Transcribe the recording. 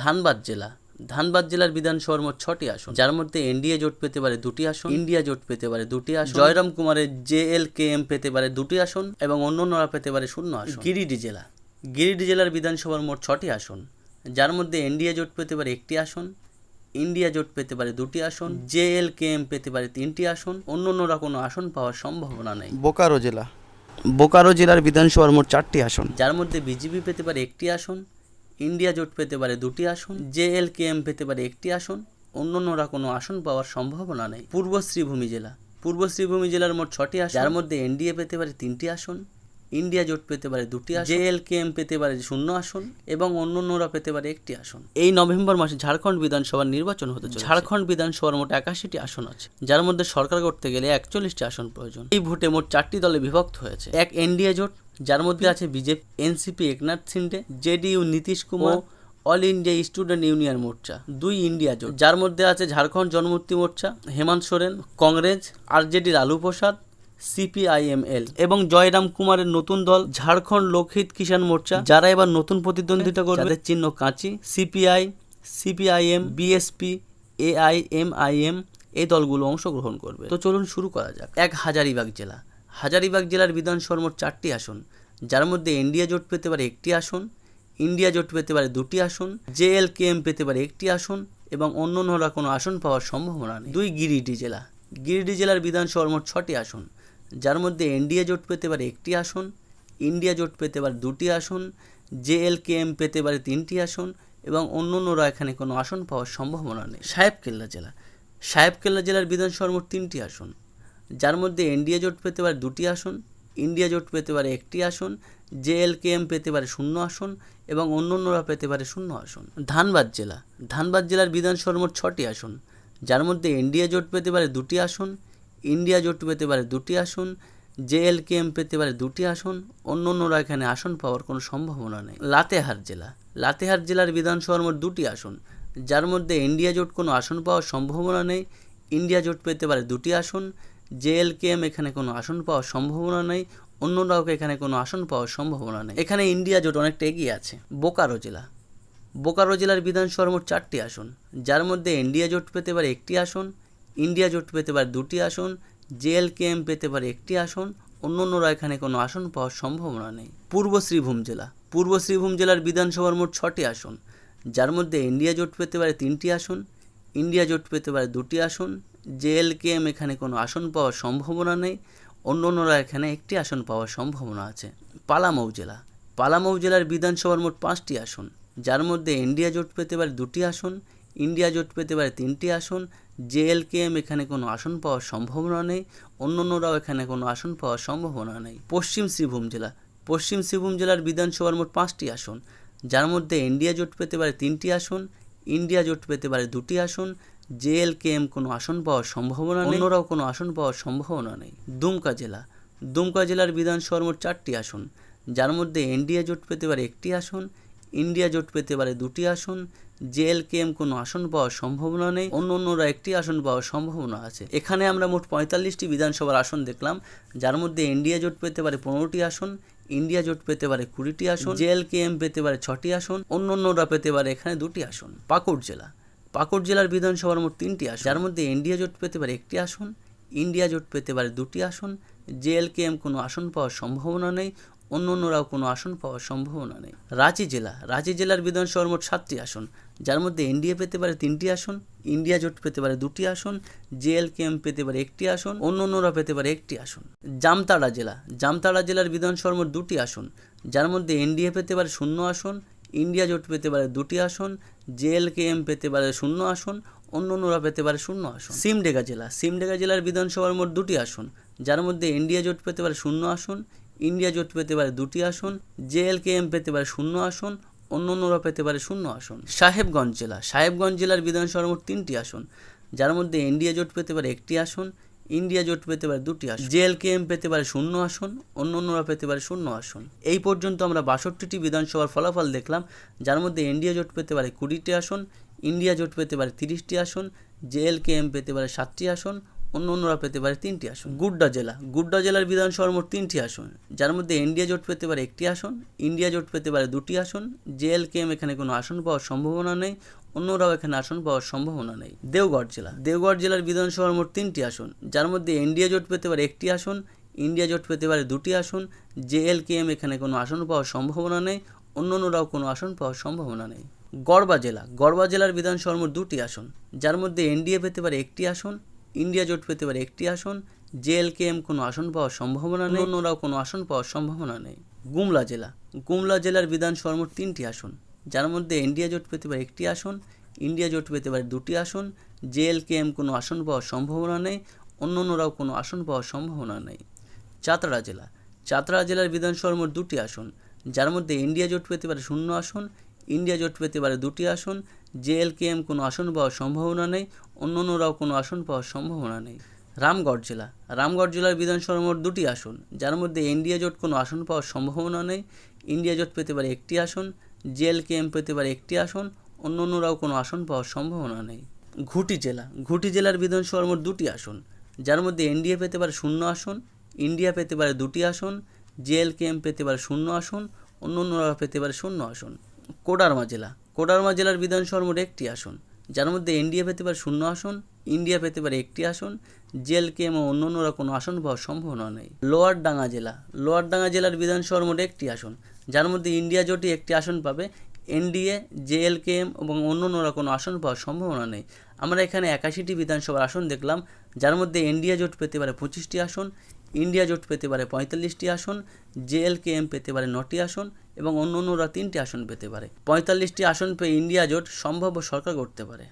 ধানবাদ জেলা। ধানবাদ জেলার বিধানসভার মোট ছটি আসন। যার মধ্যে এনডিএ জোট পেতে পারে দুটি আসন ইন্ডিয়া জোট পেতে পারে দুটি আসন জয়রাম কুমারের জে এল কে এম পেতে পারে দুটি আসন এবং অন্য অন্যান্যরা পেতে পারে শূন্য আসন। গিরিডি জেলা। গিরিডি জেলার বিধানসভার মোট ছটি আসন। যার মধ্যে এনডিএ জোট পেতে পারে একটি আসন ইন্ডিয়া জোট পেতে পারে দুটি আসন জে এল কে এম পেতে পারে তিনটি আসন। অন্য অন্যরা কোনো আসন পাওয়ার সম্ভাবনা নেই। বোকারো জেলা। বোকারো জেলার বিধানসভার মোট চারটি আসন। যার মধ্যে বিজেপি পেতে পারে একটি আসন ইন্ডিয়া জোট পেতে পারে দুটি আসন, জে এল কে এম পেতে পারে একটি আসন, অন্যান্যরা কোনো আসন পাওয়ার সম্ভাবনা নেই। পূর্ব শ্রীভূমি জেলা, পূর্ব শ্রীভূমি জেলার মোট ছটি আসন, যার মধ্যে এনডিএ পেতে পারে তিনটি আসন ইন্ডিয়া জোট পেতে পারে দুটি আসন জে এল কে এম পেতে পারে শূন্য আসন এবং অন্য অন্যরা পেতে পারে একটি আসন। এই নভেম্বর মাসে ঝাড়খণ্ড বিধানসভার নির্বাচন হতে চলেছে। ঝাড়খণ্ড বিধানসভার মোট একাশিটি আসন আছে যার মধ্যে সরকার করতে গেলে একচল্লিশটি আসন প্রয়োজন। এই ভোটে মোট চারটি দলে বিভক্ত হয়েছে। এক এনডিএ জোট যার মধ্যে আছে BJP NCP Eknath Shinde JDU Nitish Kumar all India student union Morcha দুই ইন্ডিয়া জোট। যার মধ্যে আছে ঝাড়খণ্ড জনমুক্তি মোর্চা হেমন্ত সোরেন কংগ্রেস আরজেডির লালু প্রসাদ সিপিআইএমএল এবং জয়রাম কুমারের নতুন দল ঝাড়খণ্ড লোকহিত কিষাণ মোর্চা যারা এবার নতুন প্রতিদ্বন্দ্বিতা করবে। যাদের চিহ্ন কাঁচি সিপিআই সিপিআইএম বিএসপি এআইএমআইএম এই দলগুলো অংশগ্রহণ করবে। তো চলুন শুরু করা যাক। এক হাজারিবাগ জেলা। হাজারিবাগ জেলার বিধানসভার মোট চারটি আসন। যার মধ্যে ইন্ডিয়া জোট পেতে পারে একটি আসন ইন্ডিয়া জোট পেতে পারে দুটি আসন জেএল কেএম পেতে পারে একটি আসন এবং অন্য অন্যান্যরা কোনো আসন পাওয়ার সম্ভাবনা নেই। দুই গিরিডি জেলা। গিরিডি জেলার বিধানসভার মোট ছটি আসন। যার মধ্যে এনডিএ জোট পেতে পারে একটি আসন ইন্ডিয়া জোট পেতে পারে দুটি আসন জেএল কেএম পেতে পারে তিনটি আসন এবং অন্যান্যরা এখানে কোনো আসন পাওয়ার সম্ভাবনা নেই। সাহেবকেল্লা জেলা। সাহেবকেল্লা জেলার বিধানসভার মোট তিনটি আসন। যার মধ্যে এনডিএ জোট পেতে পারে দুটি আসন ইন্ডিয়া জোট পেতে পারে একটি আসন জেএলকেএম পেতে পারে শূন্য আসন এবং অন্যান্যরা পেতে পারে শূন্য আসন। ধানবাদ জেলা। ধানবাদ জেলার বিধানসভার মোট ছটি আসন। যার মধ্যে এনডিএ জোট পেতে পারে দুটি আসন ইন্ডিয়া জোট পেতে পারে দুটি আসন জেএলকেএম পেতে পারে দুটি আসন, অন্যান্যরা এখানে আসন পাওয়ার কোনো সম্ভাবনা নেই। লাতেহার জেলা। লাতেহার জেলার বিধানসভার মোট দুটি আসন। যার মধ্যে ইন্ডিয়া জোট কোনো আসন পাওয়ার সম্ভাবনা নেই, ইন্ডিয়া জোট পেতে পারে দুটি আসন জেএলকেএম এখানে কোনো আসন পাওয়ার সম্ভাবনা নেই অন্যরাও এখানে কোনো আসন পাওয়ার সম্ভাবনা নেই। এখানে ইন্ডিয়া জোট অনেকটা এগিয়ে আছে। বোকারো জেলা। বোকারো জেলার বিধানসভার মোট চারটি আসন। যার মধ্যে এনডিএ জোট পেতে পারে একটি আসন ইন্ডিয়া জোট পেতে পারে দুটি আসন, জেএলকেএম পেতে পারে একটি আসন, অন্যান্যরা এখানে কোনো আসন পাওয়ার সম্ভাবনা নেই। পূর্ব শ্রীভূম জেলা। পূর্ব শ্রীভূম জেলার বিধানসভার মোট ছটি আসন। যার মধ্যে ইন্ডিয়া জোট পেতে পারে তিনটি আসন, ইন্ডিয়া জোট পেতে পারে দুটি আসন, জেএলকেএম এখানে কোনো আসন পাওয়ার সম্ভাবনা নেই, অন্যান্যরা এখানে একটি আসন পাওয়ার সম্ভাবনা আছে। পালামৌ জেলা। পালামৌ জেলার বিধানসভার মোট পাঁচটি আসন। যার মধ্যে ইন্ডিয়া জোট পেতে পারে দুটি আসন, ইন্ডিয়া জোট পেতে পারে তিনটি আসন জেএলকেএম এখানে কোনো আসন পাওয়ার সম্ভাবনা নেই, অন্যান্যরাও এখানে কোনো আসন পাওয়ার সম্ভাবনা নেই। পশ্চিম শ্রীভূম জেলা। পশ্চিম শ্রীভূম জেলার বিধানসভার মোট পাঁচটি আসন, যার মধ্যে ইন্ডিয়া জোট পেতে পারে তিনটি আসন, ইন্ডিয়া জোট পেতে পারে দুটি আসন জেএলকেএম কোনো আসন পাওয়ার সম্ভাবনা নেই, অন্যরাও কোনো আসন পাওয়ার সম্ভাবনা নেই। দুমকা জেলা। দুমকা জেলার বিধানসভার মোট চারটি আসন, যার মধ্যে এনডিএ জোট পেতে পারে একটি আসন, ইন্ডিয়া জোট পেতে পারে দুটি আসন জেএলকেএম কোনো আসন পাওয়ার সম্ভাবনা নেই অন্য অন্যরা একটি আসন পাওয়ার সম্ভাবনা আছে। এখানে আমরা মোট পঁয়তাল্লিশটি বিধানসভার আসন দেখলাম, যার মধ্যে এনডিএ জোট পেতে পারে পনেরোটি আসন, ইন্ডিয়া জোট পেতে পারে কুড়িটি আসন জেএলকেএম পেতে পারে ছটি আসন অন্য অন্যরা পেতে পারে এখানে দুটি আসন, পাকুড় জেলা। পাকুড় জেলার বিধানসভার মোট তিনটি আসন, যার মধ্যে ইন্ডিয়া জোট পেতে পারে একটি আসন, ইন্ডিয়া জোট পেতে পারে দুটি আসন জেএলকেএম কোনো আসন পাওয়ার সম্ভাবনা নেই অন্য অন্যরাও কোনো আসন পাওয়ার সম্ভাবনা নেই। রাঁচি জেলা, রাঁচি জেলার বিধানসভার মোট সাতটি আসন। যার মধ্যে এনডিএ পেতে পারে তিনটি আসন, ইন্ডিয়া জোট পেতে পারে দুটি আসন, জেএলকেএম পেতে পারে একটি আসন, অন্য অন্যরা পেতে পারে একটি আসন। জামতাড়া জেলা, জামতাড়া জেলার বিধানসভার মোট দুটি আসন। যার মধ্যে এনডিএ পেতে পারে শূন্য আসন, ইন্ডিয়া জোট পেতে পারে দুটি আসন, জেএলকেএম পেতে পারে শূন্য আসন, অন্য অন্যরা পেতে পারে শূন্য আসন। সিমডেগা জেলা, সিমডেগা জেলার বিধানসভার মোট দুটি আসন। যার মধ্যে ইন্ডিয়া জোট পেতে পারে শূন্য আসন ইন্ডিয়া জোট পেতে পারে দুটি আসন জেএলকেএম পেতে পারে শূন্য আসন অন্য অন্যরা পেতে পারে শূন্য আসন সাহেবগঞ্জ জেলা সাহেবগঞ্জ জেলার বিধানসভার মোট তিনটি আসন যার মধ্যে ইন্ডিয়া জোট পেতে পারে একটি আসন ইন্ডিয়া জোট পেতে পারে দুটি আসন জেএলকেএম পেতে পারে শূন্য আসন অন্য অন্যরা পেতে পারে শূন্য আসন এই পর্যন্ত আমরা বাষট্টিটি বিধানসভার ফলাফল দেখলাম যার মধ্যে ইন্ডিয়া জোট পেতে পারে কুড়িটি আসন ইন্ডিয়া জোট পেতে পারে তিরিশটি আসন জেএলকেএম পেতে পারে সাতটি আসন অন্য অন্যরা পেতে পারে তিনটি আসন। গুড্ডা জেলা। গুড্ডা জেলার বিধানসভার মোট তিনটি আসন। যার মধ্যে ইন্ডিয়া জোট পেতে পারে একটি আসন ইন্ডিয়া জোট পেতে পারে দুটি আসন জেএলকেএম এখানে কোনো আসন পাওয়ার সম্ভাবনা নেই, অন্যরাও এখানে আসন পাওয়ার সম্ভাবনা নেই। দেওগড় জেলা। দেওগড় জেলার বিধানসভার মোট তিনটি আসন। যার মধ্যে ইন্ডিয়া জোট পেতে পারে একটি আসন ইন্ডিয়া জোট পেতে পারে দুটি আসন জেএলকেএম এখানে কোনো আসন পাওয়ার সম্ভাবনা নেই অন্য অন্যরাও কোনো আসন পাওয়ার সম্ভাবনা নেই। গড়বা জেলা। গড়বা জেলার বিধানসভার মোট দুটি আসন। যার মধ্যে এনডিএ পেতে পারে একটি আসন ইন্ডিয়া জোট পেতে পারে একটি আসন, জেএলকেএম কোনো আসন পাওয়ার সম্ভাবনা নেই, অন্যরাও কোনো আসন পাওয়ার সম্ভাবনা নেই। গুমলা জেলা, গুমলা জেলার বিধানসভার মোট তিনটি আসন, যার মধ্যে ইন্ডিয়া জোট পেতে পারে একটি আসন, ইন্ডিয়া জোট পেতে পারে দুটি আসন, জেএলকেএম কোনো আসন পাওয়ার সম্ভাবনা নেই অন্য অন্যরাও কোনো আসন পাওয়ার সম্ভাবনা নেই। চাতরা জেলা চাতরা জেলার বিধানসভার মোট দুটি আসন, যার মধ্যে ইন্ডিয়া জোট পেতে পারে শূন্য আসন, ইন্ডিয়া জোট পেতে পারে দুটি আসন, জেএলকেএম কোনো আসন পাওয়ার সম্ভাবনা নেই অন্য অন্যরাও কোনো আসন পাওয়ার সম্ভাবনা নেই। রামগড় জেলা। রামগড় জেলার বিধানসভার মোট দুটি আসন, যার মধ্যে এনডিএ জোট কোনো আসন পাওয়ার সম্ভাবনা নেই। ইন্ডিয়া জোট পেতে পারে একটি আসন, জেএলকেএম পেতে পারে একটি আসন, অন্য অন্যরাও কোনো আসন পাওয়ার সম্ভাবনা নেই। ঘুটি জেলা। ঘুটি জেলার বিধানসভার মোট দুটি আসন, যার মধ্যে এনডিএ পেতে পারে শূন্য আসন, ইন্ডিয়া পেতে পারে দুটি আসন, জেএলকেএম পেতে পারে শূন্য আসন, অন্য অন্যরা পেতে পারে শূন্য আসন। কোডারমা জেলা। কোডারমা জেলার বিধানসভার মোট একটি আসন যার মধ্যে এনডিএ পেতে পারে শূন্য আসন ইন্ডিয়া পেতে পারে একটি আসন জেএলকেএম ও অন্য অন্যরা কোনো আসন পাওয়ার সম্ভাবনা নেই। লোয়ার ডাঙ্গা জেলা লোয়ার ডাঙ্গা জেলার বিধানসভার মোট একটি আসন, যার মধ্যে ইন্ডিয়া জোটই একটি আসন পাবে এনডিএ জেএলকেএম এবং অন্য অন্যরা কোনো আসন পাওয়ার সম্ভাবনা নেই। আমরা এখানে একাশিটি বিধানসভার আসন দেখলাম, যার মধ্যে এনডিএ জোট পেতে পারে পঁচিশটি আসন ইন্ডিয়া জোট পেতে পারে পঁয়তাল্লিশটি আসন জেএলকেএম পেতে পারে নটি আসন এবং অন্য অন্যরা তিনটি আসন পেতে পারে। পঁয়তাল্লিশটি আসন পেয়ে ইন্ডিয়া জোট সম্ভাব্য সরকার গড়তে পারে।